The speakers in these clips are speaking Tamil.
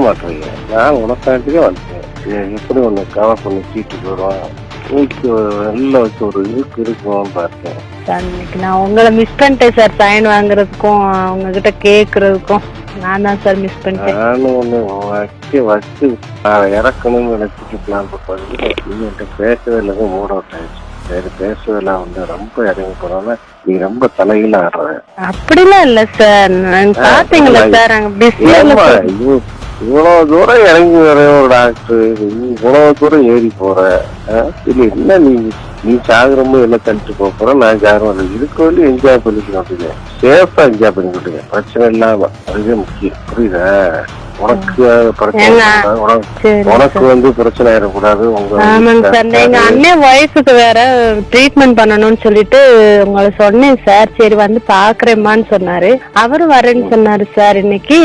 மாட்டேங்க நான் உனக்காண்டியே வந்தேன் நீ எப்படி ஒன்று கவர் பண்ணி சீட்டு போடுவான் வீட்டுக்கு வெளில வச்சு ஒரு இருக்கு இருக்குமான்னு பார்த்தேன். சார் இன்னைக்கு நான் உங்களை மிஸ் பண்ணிட்டேன் சார். சைன் வாங்குறதுக்கும் உங்ககிட்ட கேட்கறதுக்கும் நான் தான் சார் மிஸ் பண்ணிட்டேன். நானும் ஒன்று வச்சு வச்சு நான் இறக்கணும்னு நினைச்சிட்டு பிளான் பண்ணி நீ என்கிட்ட பேசவே மூட் அவுட் ஆயிடுச்சு சரி பேசுவதில் வந்து ரொம்ப இறங்கி போனோன்னா நீ ரொம்ப தலையில ஆடுற. அப்படிலாம் இல்ல சார். பாத்தீங்களா சார்? அங்க பிஸியா இவ்வளவு தூரம் இறங்கி வர ஒரு டாக்டர். நீ இவ்வளவு தூரம் ஏறி போற. இல்ல என்ன நீ நீ சாகரமும் என்ன தள்ளிட்டு போக போற? நான் சாகரம் இதுக்கு வந்து என்ஜாய் பண்ணிக்கணும் அப்படின்னு சேஃபா என்ஜாய் பண்ணிக்கிட்டுங்க பிரச்சனை இல்லாம. அதுவே முக்கியம். புரியுதா? உனக்கு உனக்கு வந்து பிரச்சனை ஆயிடக்கூடாது. ஆமாங்க சார் எங்க அண்ணன் ஒய்ஃபுக்கு வேற ட்ரீட்மெண்ட் பண்ணணும்னு சொல்லிட்டு உங்களை சொன்னேன் சார். சரி வந்து பாக்குறேம்மான்னு சொன்னாரு. அவரும் வரேன்னு சொன்னாரு சார் இன்னைக்கு.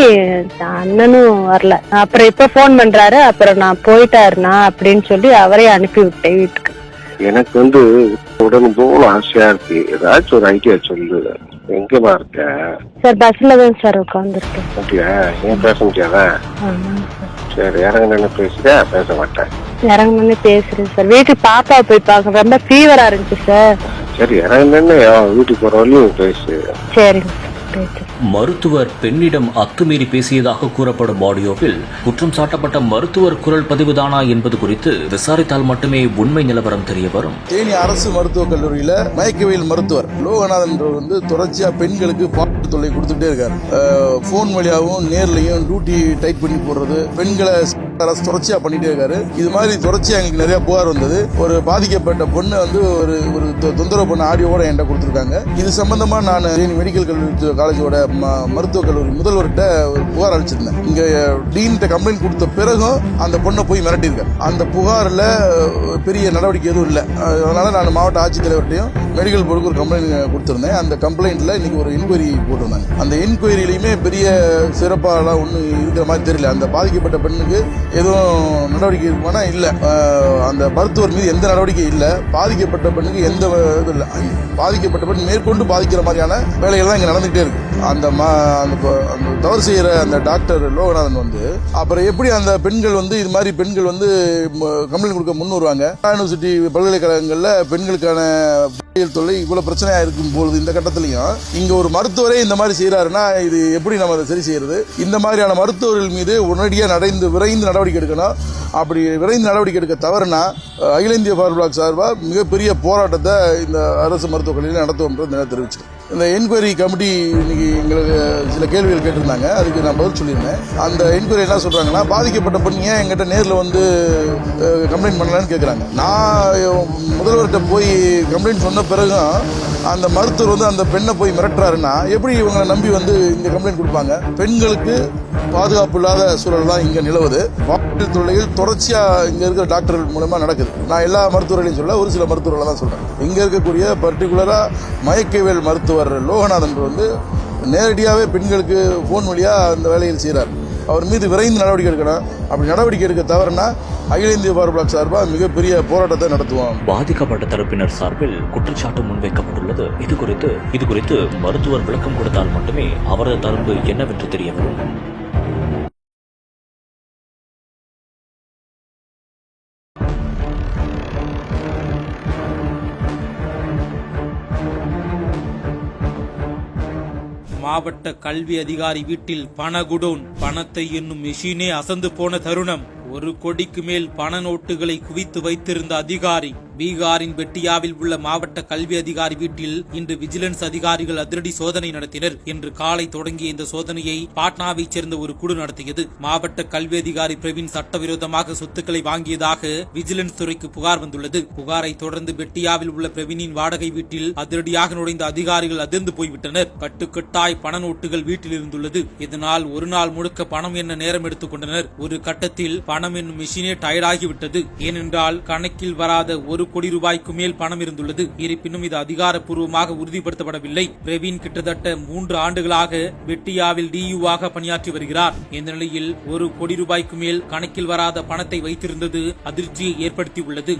அண்ணனும் வரல. அப்புறம் இப்ப ஃபோன் பண்றாரு. அப்புறம் நான் போயிட்டாருண்ணா அப்படின்னு சொல்லி அவரே அனுப்பி விட்டேன் வீட்டுக்கு. எனக்கு வந்து உடனே ஆசையா இருக்கு. ஏதாச்சும் ஒரு ஐடியா சொல்லு. எங்கேமா இருக்க? சார் பஸ்ல தான் சார் உட்காந்துருக்கேன் அப்படியா? ஏன் பேச முடியாதா? சார் சரி இறங்க நின்று பேசுறியா? பேச மாட்டேன். இறங்குனே பேசுறேன் சார். வீட்டுக்கு பாப்பா போய் பார்க்க ரொம்ப ஃபீவரா இருந்துச்சு சார். சரி இறங்க நின்று வீட்டுக்கு போற வரையும் பேசு. சரிங்க மருத்துவர் பெண்ணிடம் அத்துமீறி பேசியதாக கூறப்படும் ஆடியோவில் குற்றம் சாட்டப்பட்ட மருத்துவர் குரல் பதிவுதானா என்பது குறித்து விசாரித்தால் மட்டுமே உண்மை நிலவரம் தெரிய வரும். தேனி அரசு மருத்துவக் கல்லூரியில மயக்கவியல் மருத்துவர் லோகநாதன் வந்து தொடர்ச்சியா பெண்களுக்கு பாட்டு தொல்லை கொடுத்துட்டே இருக்காரு. போன் வழியாகவும் நேர்லயும் டியூட்டி டைட் பண்ணி போடுறது பெண்களை அரசு தொடர்ச்சியா பண்ணிட்டே இருக்காரு. இது மாதிரி தொடர்ச்சியா எங்களுக்கு நிறைய புகார் வந்தது. ஒரு பாதிக்கப்பட்ட பொண்ணு வந்து ஒரு ஒரு தொ- தொந்தரவு பண்ண ஆடியோட என்கிட்ட கொடுத்துருக்காங்க. இது சம்பந்தமா நான் மெடிக்கல் கல்லூரி காலேஜோட ம- மருத்துவக் கல்லூரி முதல்வர்கிட்ட ஒரு புகார் அளிச்சிருந்தேன். இங்க டீன்கிட்ட கம்ப்ளைண்ட் கொடுத்த பிறகும் அந்த பொண்ணை போய் மிரட்டியிருக்கேன். அந்த புகார்ல பெரிய நடவடிக்கை எதுவும் இல்லை. அதனால நான் மாவட்ட ஆட்சித்தலைவர்கிட்டையும் மெடிக்கல் போர்டுக்கு ஒரு கம்ப்ளைண்ட் கொடுத்துருந்தேன். அந்த கம்ப்ளைண்ட்ல இன்னைக்கு ஒரு என்கொயரி போட்டிருந்தாங்க. அந்த என்கொயரியிலையுமே பெரிய சிறப்பாலாம் ஒன்றும் இருக்கிற மாதிரி தெரியல. அந்த பாதிக்கப்பட்ட பெண்ணுக்கு எதுவும் நடவடிக்கை இருக்குமானா இல்லை. அந்த மருத்துவர் மீது எந்த நடவடிக்கை இல்லை. பாதிக்கப்பட்ட பெண்ணுக்கு எந்த இது இல்லை. பாதிக்கப்பட்ட பெண் மேற்கொண்டு பாதிக்கிற மாதிரியான வேலைகள் தான் இங்கே நடந்துகிட்டே இருக்குது அந்த மா அந்த ப- அந்த தவறு செய்கிற அந்த டாக்டர் லோகநாதன் வந்து அப்புறம் எப்படி அந்த பெண்கள் வந்து இது மாதிரி பெண்கள் வந்து கம்ப்ளைண்ட் கொடுக்க முன் வருவாங்க? யூனிவர்சிட்டி பல்கலைக்கழகங்களில் பெண்களுக்கான பாலியல் தொல்லை இவ்வளோ பிரச்சனையாக இருக்கும் பொழுது இந்த கட்டத்துலையும் இங்கே ஒரு மருத்துவரே இந்த மாதிரி செய்கிறாருன்னா இது எப்படி நம்ம அதை சரி செய்கிறது இந்த மாதிரியான மருத்துவர்கள் மீது உடனடியாக நடைந்து விரைந்து நடவடிக்கை எடுக்கணும். அப்படி விரைந்து நடவடிக்கை எடுக்க தவறுனா அகில இந்திய ஃபார் பிளாக் சார்பாக மிகப்பெரிய போராட்டத்தை இந்த அரசு மருத்துவக் கல்லூரியில் நடத்துவோம்ன்றது தெரிவிச்சு இந்த என்கொயரி கமிட்டி இன்னைக்கு எங்களுக்கு சில கேள்விகள் கேட்டிருந்தாங்க. அதுக்கு நான் பதில் சொல்லியிருந்தேன். அந்த என்கொயரி என்ன சொல்கிறாங்கன்னா பாதிக்கப்பட்ட பெண் ஏன் எங்கிட்ட நேரில் வந்து கம்ப்ளைண்ட் பண்ணலான்னு கேட்குறாங்க நான் முதல்வர்கிட்ட போய் கம்ப்ளைண்ட் சொன்ன பிறகும் அந்த மருத்துவர் வந்து அந்த பெண்ணை போய் மிரட்டுறாருன்னா எப்படி இவங்களை நம்பி வந்து இந்த கம்ப்ளைண்ட் கொடுப்பாங்க? பெண்களுக்கு பாதுகாப்பு இல்லாத சூழல் தான் இங்கே நிலவுது. தொழில் தொல்லைகள் தொடர்ச்சியா இங்க இருக்கிற டாக்டர்கள் மூலமா நடக்குது. நான் எல்லா மருத்துவர்களையும் சொல்ல ஒரு சில மருத்துவர்களை தான் சொல்றேன். இங்க இருக்கக்கூடிய பர்டிகுலரா மயக்கவியல் மருத்துவர் லோகநாதன் வந்து நேரடியாகவே பெண்களுக்கு போன் வழியா அந்த வேலையில் செய்கிறார் அவர் மீது விரைந்து நடவடிக்கை எடுக்கணும். அப்படி நடவடிக்கை எடுக்க தவறுனா அகில இந்திய பார் பிளாக் சார்பாக மிகப்பெரிய போராட்டத்தை நடத்துவோம். பாதிக்கப்பட்ட தரப்பினர் சார்பில் குற்றச்சாட்டு முன்வைக்கப்பட்டுள்ளது. இது குறித்து இது குறித்து மருத்துவர் விளக்கம் கொடுத்தால் மட்டுமே அவரது தரப்பு என்னவென்று தெரிய வரும். மாவட்ட கல்வி அதிகாரி வீட்டில் பண குடோன் பணத்தை என்னும் மெஷினே அசந்து போன தருணம். ஒரு கொடிக்கு மேல் பண நோட்டுகளை குவித்து வைத்திருந்த அதிகாரி பீகாரின் பெட்டியாவில் உள்ள மாவட்ட கல்வி அதிகாரி வீட்டில் இன்று விஜிலன்ஸ் அதிகாரிகள் அதிரடி சோதனை நடத்தினர் இன்று காலை தொடங்கிய இந்த சோதனையை பாட்னாவைச் சேர்ந்த ஒரு குழு நடத்தியது. மாவட்ட கல்வி அதிகாரி பிரவீன் சட்டவிரோதமாக சொத்துக்களை வாங்கியதாக விஜிலன்ஸ் துறைக்கு புகார் வந்துள்ளது. புகாரை தொடர்ந்து பெட்டியாவில் உள்ள பிரவீனின் வாடகை வீட்டில் அதிரடியாக நுழைந்த அதிகாரிகள் அதிர்ந்து போய்விட்டனர். கட்டுக்கட்டாய் பண நோட்டுகள் வீட்டில் இருந்துள்ளது. இதனால் ஒரு நாள் முழுக்க பணம் என்ன நேரம் எடுத்துக் கொண்டனர். ஒரு கட்டத்தில் பணம் என்னும் மிஷினே டயர்டாகிவிட்டது. ஏனென்றால் கணக்கில் வராத ஒரு கோடி ரூபாய்க்கு மேல் பணம் இருந்துள்ளது. இருப்பினும் இது அதிகாரப்பூர்வமாக உறுதிப்படுத்தப்படவில்லை. பிரவீன் கிட்டத்தட்ட மூன்று ஆண்டுகளாக வெட்டியாவில் டியூவாக பணியாற்றி வருகிறார். இந்த நிலையில் ஒரு கோடி ரூபாய்க்கு மேல் கணக்கில் வராத பணத்தை வைத்திருந்தது அதிர்ச்சியை ஏற்படுத்தியுள்ளது.